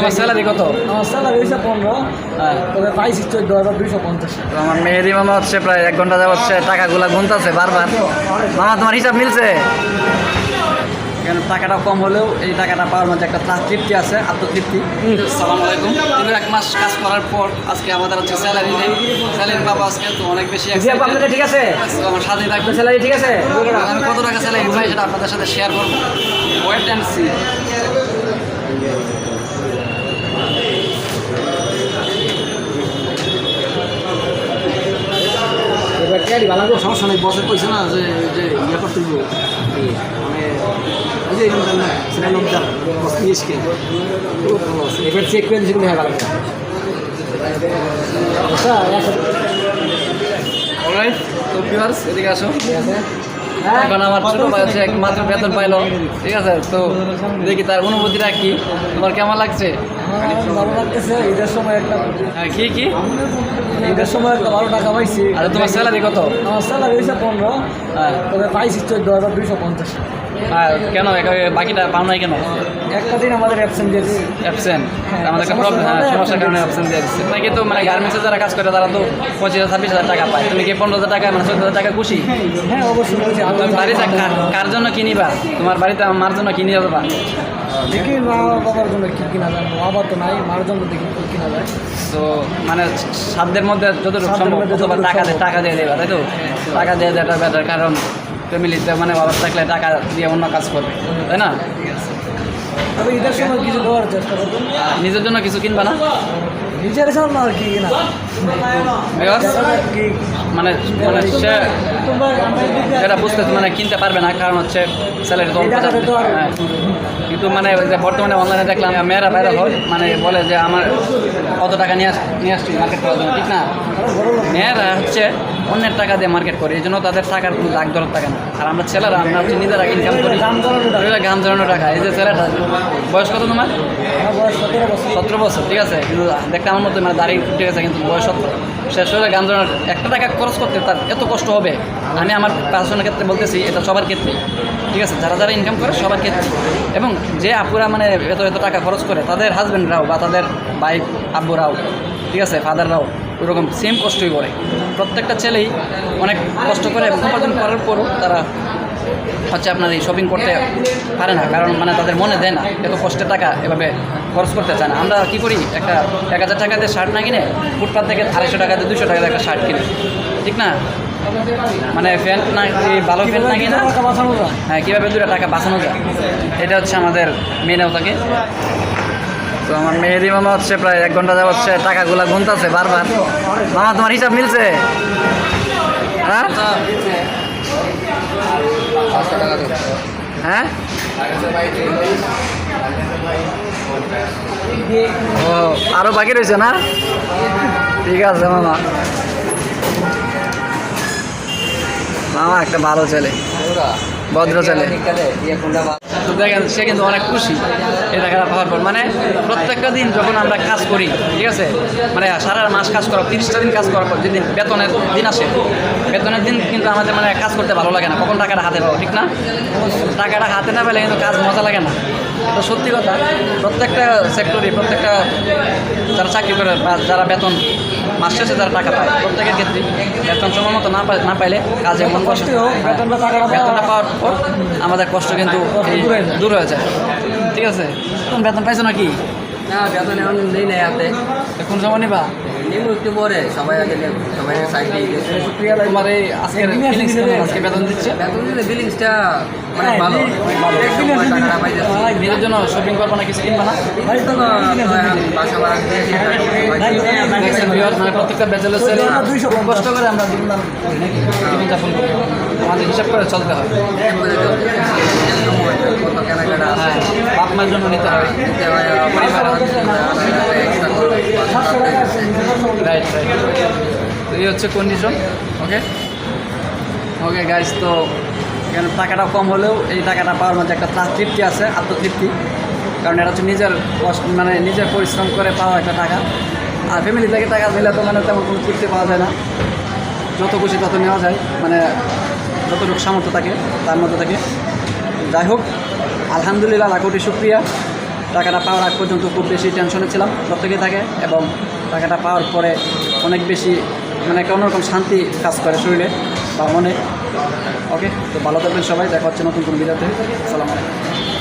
তোমার স্যালারি কত? আমার স্যালারি হয়েছে পনেরো হ্যাঁ। তবে পাইছি চোদ্দ হাজার দুইশো পঞ্চাশ। আমার মেহেদি মামা হচ্ছে প্রায় এক ঘণ্টা যাওয়া হচ্ছে টাকাগুলা গুনতেছে বারবার। মামা তোমার হিসাব মিলছে? এখানে টাকাটা কম হলেও এই টাকাটা পাওয়ার মধ্যে একটা তৃপ্তি আছে আত্মতৃপ্তি। সালাম আলাইকুম। দীর্ঘ এক মাস কাজ করার পর আজকে আমাদের হচ্ছে স্যালারি নেই স্যালারি পাবো আজকে তো অনেক বেশি। ঠিক আছে? তো আমার সাথে থাকবে স্যালারি ঠিক আছে? আমি কত টাকা স্যালারি পাই সেটা আপনাদের সাথে শেয়ার করব। ওয়েট অ্যান্ড সি করে সমস্যা নেই বসে কইছে না যে যে ইয়ে করতে মানে ওই যে এবার চেক করে দিয়েছি হয়ে গেল আচ্ছা একশো অলরাইট তো ভিউয়ার্স এদিকে আসো। ঠিক আছে। হ্যাঁ, এখন আমার ছোট ভাই হচ্ছে এক মাত্র বেতন পাইলো। ঠিক আছে তো দেখি তার অনুভূতিটা কি। তোমার কেমন লাগছে? ঈদের সময় একটা হ্যাঁ, কি কি? ঈদের সময় একটা ভালো টাকা পাইছি। আর তোমার স্যালারি কত? আমার স্যালারি হয়েছে পনেরো হ্যাঁ তবে পাইছি চোদ্দ হাজার দুইশো পঞ্চাশ। আর কেন? বাকিটা পাও নাই কেন? একটা দিন আমাদের অ্যাবসেন্ট দিয়েছি অ্যাবসেন্ট আমাদের একটা প্রবলেম হ্যাঁ সমস্যার কারণে অ্যাবসেন্ট দিয়ে দিচ্ছে নাকি মানে গার্মেন্টসে যারা কাজ করে তারা তো পঁচিশ হাজার ছাব্বিশ হাজার টাকা পায়। তুমি কি পনেরো হাজার টাকা মানে চোদ্দ হাজার টাকা খুশি? হ্যাঁ অবশ্যই তুমি বাড়িতে কার- কার জন্য কিনিবা? তোমার বাড়িতে মার জন্য কিনে যাবা দেখি মা বাবার জন্য কি কিনা যায় মা বাবা তো নাই মার জন্য দেখি কি কিনা যায়। তো মানে সাধ্যের মধ্যে যতটুকু সাধ্যের সম্ভব টাকা দিয়ে টাকা দিয়ে দেবা তাই তো? টাকা দিয়ে দেওয়াটা বেটার কারণ ফ্যামিলিতে মানে অভাব থাকলে টাকা দিয়ে অন্য কাজ করবে তাই না? তবে ঈদের সময় কিছু চেষ্টা নিজের জন্য কিছু কিনবা না? নিজের জন্য আর কি কিনা? মানে মানে সে যেটা বুঝতে মানে কিনতে পারবে না কারণ হচ্ছে স্যালারি তো কিন্তু মানে যে বর্তমানে অনলাইনে দেখলাম, মেয়েরা বাইরে হয় মানে বলে যে আমার কত টাকা নিয়ে আস, নিয়ে আসছি মার্কেট করার জন্য, ঠিক না? মেয়েরা হচ্ছে অন্যের টাকা দিয়ে মার্কেট করে, এই জন্য তাদের টাকার কোনো দাগ দরদ থাকে না। আর আমরা ছেলেরা, আমরা হচ্ছে নিজেরা ইনকাম করি। গান জড়ানো টাকা, এই যে ছেলেটা, বয়স কত তোমার? সতেরো বছর, ঠিক আছে? কিন্তু দেখতে আমার মতো মানে দাঁড়িয়ে উঠে গেছে, কিন্তু বয়স সতেরো। শেষ হলে গান জড়ানোর একটা টাকা খরচ করতে তার এত কষ্ট হবে? আমি আমার পার্সোনাল ক্ষেত্রে বলতেছি, এটা সবার ক্ষেত্রেই ঠিক আছে? যারা যারা ইনকাম করে, সবার ক্ষেত্রে। এবং যে আপুরা মানে এত এত টাকা খরচ করে, তাদের হাজব্যান্ডরাও বা তাদের বাইফ আব্বুরাও, ঠিক আছে? ফাদাররাও ওরকম সেম কষ্টই করে। প্রত্যেকটা ছেলেই অনেক কষ্ট করে এবং উপার্জন করার পরও তারা হচ্ছে আপনার এই শপিং করতে পারে না। কারণ মানে তাদের মনে দেয় না এত কষ্টের টাকা এভাবে খরচ করতে চায় না। আমরা কী করি একটা এক হাজার টাকা দিয়ে শার্ট না কিনে ফুটপাথ থেকে আড়াইশো টাকা দিয়ে দুশো টাকা দিয়ে একটা শার্ট কিনি। ঠিক না? মানে প্যান্ট না ভালো প্যান্ট না কিনা হ্যাঁ কীভাবে দুটো টাকা বাঁচানো যায়? এটা হচ্ছে আমাদের মেনেও থাকে। তো আমার মেহেদি মামা হচ্ছে প্রায় এক ঘণ্টা যাওয়া হচ্ছে টাকাগুলা গুনতেছে বারবার। মামা, তোমার হিসাব মিলছে? হ্যাঁ? হ্যাঁ? ও, আরও বাকি রয়েছে না? ঠিক আছে, মামা। মামা, একটা ভালো ছেলে। ভদ্র ছেলে। তো দেখেন সে কিন্তু অনেক খুশি। এই টাকাটা পাওয়ার পর। মানে প্রত্যেকটা দিন যখন আমরা কাজ করি, ঠিক আছে? মানে সারা মাস কাজ করা তিরিশটা দিন কাজ করার পর যেদিন বেতনের দিন আসে, বেতনের দিন কিন্তু আমাদের মানে কাজ করতে ভালো লাগে না। কখন টাকাটা হাতে পাবো, ঠিক না? টাকাটা হাতে না পেলে কিন্তু কাজ মজা লাগে না। তো সত্যি কথা প্রত্যেকটা সেক্টরে প্রত্যেকটা যারা চাকরি করে বা যারা বেতন মাস শেষে যারা টাকা পায় প্রত্যেকের ক্ষেত্রে বেতন সময় মতো না না পাইলে কাজে মন কষ্ট পাওয়া- বেতনটা পাওয়ার পর আমাদের কষ্ট কিন্তু দূর হয়ে যায়। দূর হয়ে যায়। ঠিক আছে? তুমি বেতন পাইছো নাকি? না বেতন এখন নেই নাই হাতে কোন সময় নিবা? নিম একটু পরে সবাই আগে সবাই সাইড দিয়ে। তোমার এই কেমন? আজকে বেতন দিচ্ছে বেতন দিলে হ্যাঁ, ভালো টাকাটা পাইতেছি নিজের জন্য শপিং করব না কিছু কিনবা বাসা ভাড়া মানে প্রত্যেকটা ব্যাচেলার ছেলে আমরা 200 খুব কষ্ট করে আমরা জীবনযাপন করি আমাদের হিসাব করে চলতে হয় হ্যাঁ বাপ জন্য নিতে হয় তো এই হচ্ছে কন্ডিশন ওকে ওকে গাইস তো এখানে টাকাটা কম হলেও এই টাকাটা পাওয়ার মধ্যে একটা তৃপ্তি আছে, আত্মতৃপ্তি। কারণ এটা হচ্ছে নিজের কষ্ট মানে নিজের পরিশ্রম করে পাওয়া একটা টাকা। আর ফ্যামিলি থেকে টাকা দিলে তো মানে তেমন কোনো তৃপ্তি পাওয়া যায় না। যত খুশি তত নেওয়া যায় মানে যতটুকু সামর্থ্য থাকে, তার মধ্যে থেকে। যাই হোক, আলহামদুলিল্লাহ লাখোটি শুক্রিয়া। টাকাটা পাওয়ার আগ পর্যন্ত খুব বেশি টেনশনে ছিলাম, প্রত্যেকে থাকে এবং টাকাটা পাওয়ার পরে অনেক বেশি মানে একটা অন্যরকম শান্তি কাজ করে শরীরে বা মনে। ওকে তো ভালো থাকবেন সবাই, দেখা হচ্ছে নতুন কোনো ভিডিওতে। আসসালামু আলাইকুম।